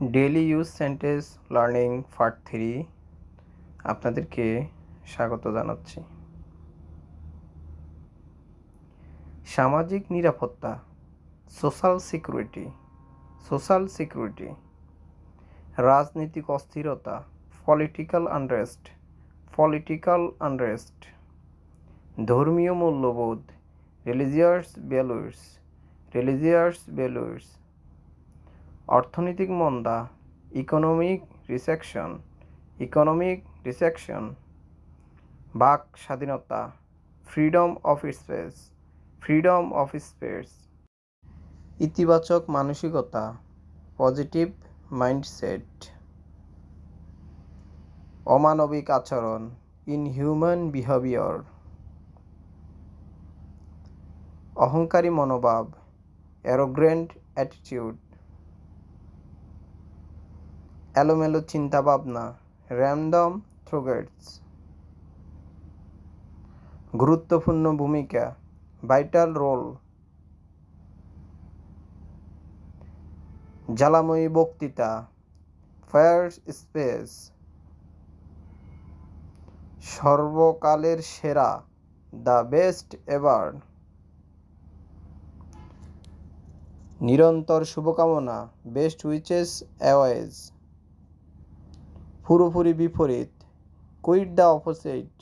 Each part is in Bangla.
Daily use sentence learning part three আপনাদেরকে স্বাগত জানাচ্ছি। সামাজিক নিরাপত্তা সোশ্যাল সিকিউরিটি সোশ্যাল সিকিউরিটি রাজনৈতিক অস্থিরতা পলিটিক্যাল আনরেস্ট পলিটিক্যাল আনরেস্ট ধর্মীয় মূল্যবোধ রিলিজিয়াস ভ্যালুস রিলিজিয়াস ভ্যালুস অর্থনৈতিক মন্দা ইকোনমিক রিসেকশন ইকোনমিক রিসেকশন বাক স্বাধীনতা freedom of space freedom of space ইতিবাচক মানসিকতা পজিটিভ মাইন্ডসেট অমানবিক আচরণ ইনহিউম্যান বিহেভিয়ার অহংকারী মনোভাব অ্যারোগ্রেন্ট অ্যাটিটিউড এলোমেলো চিন্তাভাবনা র্যান্ডম থ্রোগেটস গুরুত্বপূর্ণ ভূমিকা ভাইটাল রোল জ্বালাময়ী বক্তৃতা ফায়ার স্পেস সর্বকালের সেরা দ্য বেস্ট এভার নিরন্তর শুভকামনা বেস্ট উইচেস অ্যাওয়েজ পুরোপুরি বিপরীত কুইট দ্য অপোজিট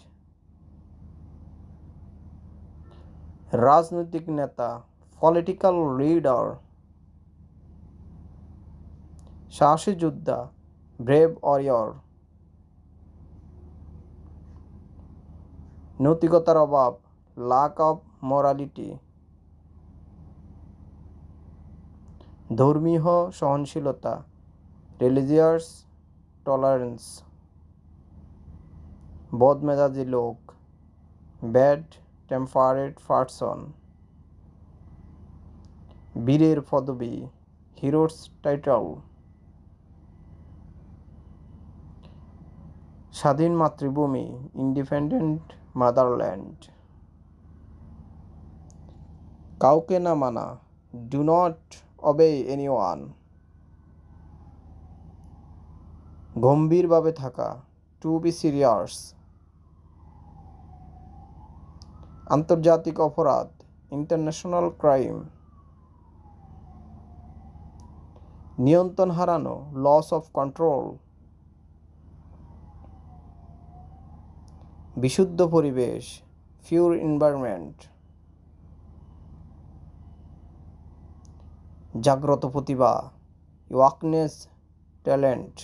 রাজনৈতিক নেতা পলিটিক্যাল লিডার সাহসী যোদ্ধা ব্রেভ ওয়ারিয়র নৈতিকতার অভাব লাক অফ মোরালিটি ধর্মীয় সহনশীলতা রিলিজিয়াস টলারেন্স বদমেজাজি লোক। ব্যাড টেম্পারেট পারসন বীরের পদবী। হিরোস টাইটেল স্বাধীন মাতৃভূমি। ইন্ডিপেন্ডেন্ট মাদারল্যান্ড কাউকে না মানা। ডু নট অবে এনিওয়ান গম্ভীরভাবে থাকা টু বি সিরিয়াস আন্তর্জাতিক অপরাধ ইন্টারন্যাশনাল ক্রাইম নিয়ন্ত্রণ হারানো লস অফ কন্ট্রোল বিশুদ্ধ পরিবেশ পিওর এনভায়রনমেন্ট জাগ্রত প্রতিভা ওয়াকনেস ট্যালেন্ট